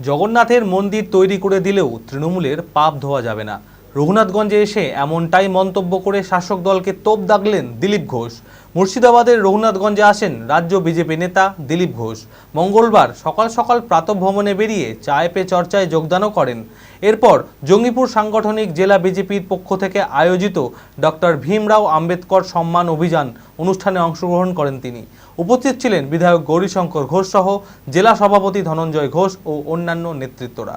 জগন্নাথের মন্দির তৈরি করে দিলেও তৃণমূলের পাপ ধোয়া যাবে না। রঘুনাথগঞ্জে এসে এমনটাই মন্তব্য করে শাসক দলকে তোপ দাগলেন দিলীপ ঘোষ। মুর্শিদাবাদের রঘুনাথগঞ্জে আসেন রাজ্য বিজেপি নেতা দিলীপ ঘোষ। মঙ্গলবার সকাল সকাল প্রাতভ্রমণে বেরিয়ে চায় পে চর্চায় যোগদানও করেন। এরপর জঙ্গিপুর সাংগঠনিক জেলা বিজেপির পক্ষ থেকে আয়োজিত ডক্টর ভীমরাও আম্বেদকর সম্মান অভিযান অনুষ্ঠানে অংশগ্রহণ করেন তিনি। উপস্থিত ছিলেন বিধায়ক গৌরীশঙ্কর ঘোষ সহ জেলা সভাপতি ধনঞ্জয় ঘোষ ও অন্যান্য নেতৃত্বরা।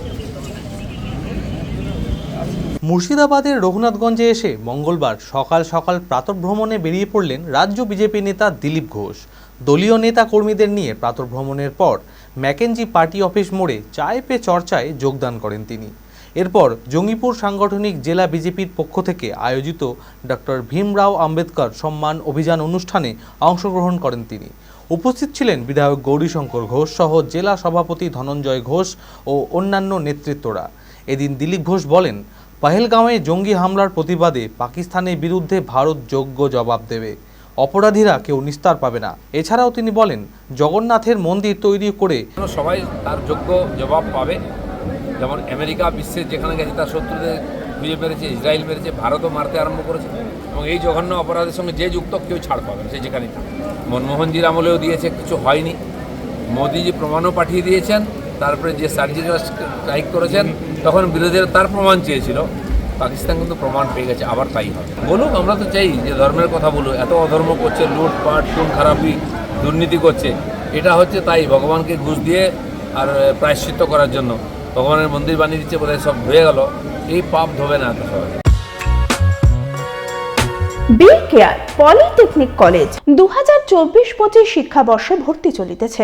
মুর্শিদাবাদের রঘুনাথগঞ্জে এসে মঙ্গলবার সকাল সকাল প্রাতভ্রমণে বেরিয়ে পড়লেন রাজ্য বিজেপি নেতা দিলীপ ঘোষ। দলীয় নেতা কর্মীদের নিয়ে প্রাতভ্রমণের পর ম্যাকেনজি পার্টি অফিস মোড়ে চায় পে চর্চায় যোগদান করেন তিনি। এরপর জঙ্গিপুর সাংগঠনিক জেলা বিজেপির পক্ষ থেকে আয়োজিত ডক্টর ভীমরাও আম্বেদকর সম্মান অভিযান অনুষ্ঠানে অংশগ্রহণ করেন তিনি। উপস্থিত ছিলেন বিধায়ক গৌরীশঙ্কর ঘোষ সহ জেলা সভাপতি ধনঞ্জয় ঘোষ ও অন্যান্য নেতৃত্বরা। এদিন দিলীপ ঘোষ বলেন পাহেলগাঁওয়ে জঙ্গি হামলার প্রতিবাদে পাকিস্তানের বিরুদ্ধে ভারত যোগ্য জবাব দেবে। অপরাধীরা কেউ নিস্তার পাবে না। এছাড়াও তিনি বলেন, জগন্নাথের মন্দির তৈরি করে সবাই তার যোগ্য জবাব পাবে। যেমন আমেরিকা বিশ্বের যেখানে গেছে, তার শত্রুদের খুঁজে পেরেছে, ইসরায়েল মেরেছে ভারতও মারতে আরম্ভ করেছে। এবং এই জঘন্য অপরাধের সঙ্গে যে যুক্ত কেউ ছাড় পাবে সে যেখানেই থাকে মনমোহনজির আমলেও দিয়েছে, কিছু হয়নি। মোদিজি প্রমাণও পাঠিয়ে দিয়েছেন। তারপরে যে সার্জিক্যাল স্ট্রাইক করেছেন, তখন বিরোধীরা তার প্রমাণ চেয়েছিল। পাকিস্তান কিন্তু প্রমাণ পেয়ে গেছে, আবার তাই হবে। বলুক, আমরা তো চাই যে ধর্মের কথা বলুক, এত অধর্ম করছে লুটপাট খুন, খারাপি, দুর্নীতি করছে। এটা হচ্ছে তাই, ভগবানকে ঘুষ দিয়ে আর প্রায়শ্চিত্ত করার জন্য। ভগবানের মন্দির বানিয়ে দিচ্ছে বোধহয় সব ধুয়ে গেল। এই পাপ ধোবে না এত সবাই। বি কেয়ার পলিটেকনিক কলেজ দু হাজার চব্বিশ পঁচিশ শিক্ষাবর্ষে ভর্তি চলিতেছে।